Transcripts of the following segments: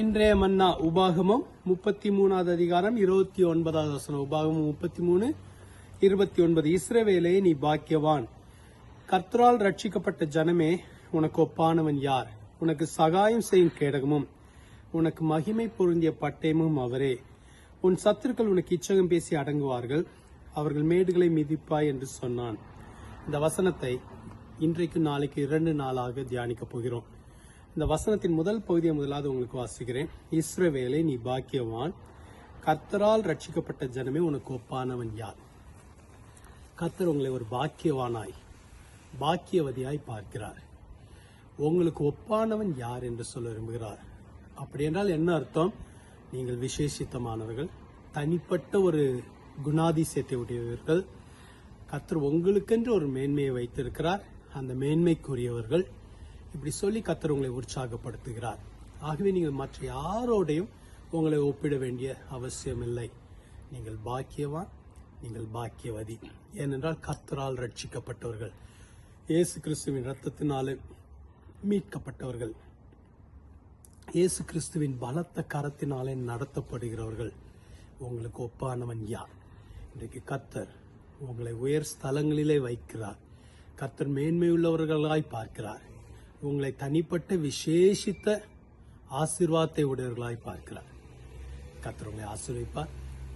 இன்றைய மன்னா உபாகமம் முப்பத்தி மூணாவது அதிகாரம் இருபத்தி ஒன்பதாவது வசனம். உபாகமம் முப்பத்தி மூணு இருபத்தி ஒன்பது இஸ்ரவேலே நீ பாக்கியவான். கர்த்தரால் ரட்சிக்கப்பட்ட ஜனமே உனக்கு ஒப்பானவன் யார்? உனக்கு சகாயம் செய்யும் கேடகமும் உனக்கு மகிமை பொருந்திய பட்டயமும் அவரே. உன் சத்துருக்கள் உனக்கு இச்சகம் பேசி அடங்குவார்கள். அவர்கள் மேடுகளை மிதிப்பாய் என்று சொன்னான். இந்த வசனத்தை இன்றைக்கு நாளைக்கு இரண்டு நாளாக தியானிக்கப் போகிறோம். இந்த வசனத்தின் முதல் பகுதியை முதலாவது உங்களுக்கு வாசிக்கிறேன். இஸ்ரவேலை நீ பாக்கியவான். கர்த்தரால் ரட்சிக்கப்பட்ட ஜனமே உனக்கு ஒப்பானவன் யார்? கர்த்தர் உங்களை ஒரு பாக்கியவானாய் பாக்கியவதியாய் பார்க்கிறார். உங்களுக்கு ஒப்பானவன் யார் என்று சொல்ல விரும்புகிறார்? அப்படி என்றால் என்ன அர்த்தம்? நீங்கள் விசேஷித்தமானவர்கள் தனிப்பட்ட ஒரு குணாதிசயத்தை உடையவர்கள். கர்த்தர் உங்களுக்கென்று ஒரு மேன்மையை வைத்திருக்கிறார். அந்த மேன்மைக்குரியவர்கள் இப்படி சொல்லி கத்தர் உங்களை உற்சாகப்படுத்துகிறார். ஆகவே நீங்கள் மற்ற யாரோடையும் உங்களை ஒப்பிட வேண்டிய அவசியமில்லை. நீங்கள் பாக்கியவான் நீங்கள் பாக்கியவதி. ஏனென்றால் கர்த்தரால் ரட்சிக்கப்பட்டவர்கள் இயேசு கிறிஸ்துவின் ரத்தத்தினாலே மீட்கப்பட்டவர்கள் இயேசு கிறிஸ்துவின் பலத்த கரத்தினாலே நடத்தப்படுகிறவர்கள். உங்களுக்கு ஒப்பானவன் யார்? இன்றைக்கு கத்தர் உங்களை உயர் ஸ்தலங்களிலே வைக்கிறார். கர்த்தர் மேன்மையுள்ளவர்களாய் பார்க்கிறார். உங்களை தனிப்பட்ட விசேஷித்த ஆசீர்வாதத்தை உடையவர்களாய் பார்க்கிறார். கர்த்தர் உங்களை ஆசீர்வதிப்பார்.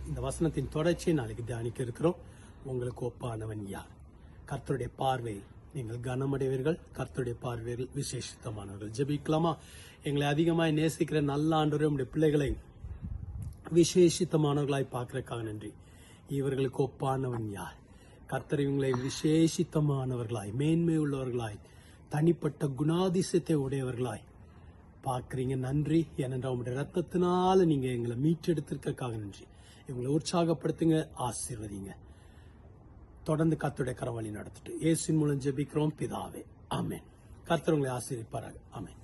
இந்த வசனத்தின் தொடர்ச்சியை நாளைக்கு தியானிக்க இருக்கிறோம். உங்களுக்கு ஒப்பானவன் யார்? கர்த்தருடைய பார்வையில் நீங்கள் கனமடைவீர்கள். கர்த்தருடைய பார்வையில் விசேஷித்தமானவர்கள். ஜெபிக்கலாமா? எங்களை அதிகமாய் நேசிக்கிற நல்ல ஆண்டு உடைய பிள்ளைகளை விசேஷித்தமானவர்களாய் பார்க்கறக்காக நன்றி. இவர்களுக்கு ஒப்பானவன் யார்? கர்த்தர் இவங்களை விசேஷித்தமானவர்களாய் மேன்மை உள்ளவர்களாய் தனிப்பட்ட குணாதிசயத்தை உடையவர்களாய். பார்க்குறீங்க நன்றி. ஏனென்றால் உங்களுடைய ரத்தத்தினால நீங்கள் எங்களை மீட்டெடுத்திருக்கக்காக நன்றி. எங்களை உற்சாகப்படுத்துங்க ஆசீர்வதிங்க. தொடர்ந்து கத்துடைய கரவழி நடத்திட்டு இயேசுவின் மூலம் ஜெபிக்கிறோம் பிதாவே. ஆமேன். கர்த்தர் உங்களை ஆசீர்வதிப்பாராக. ஆமென்.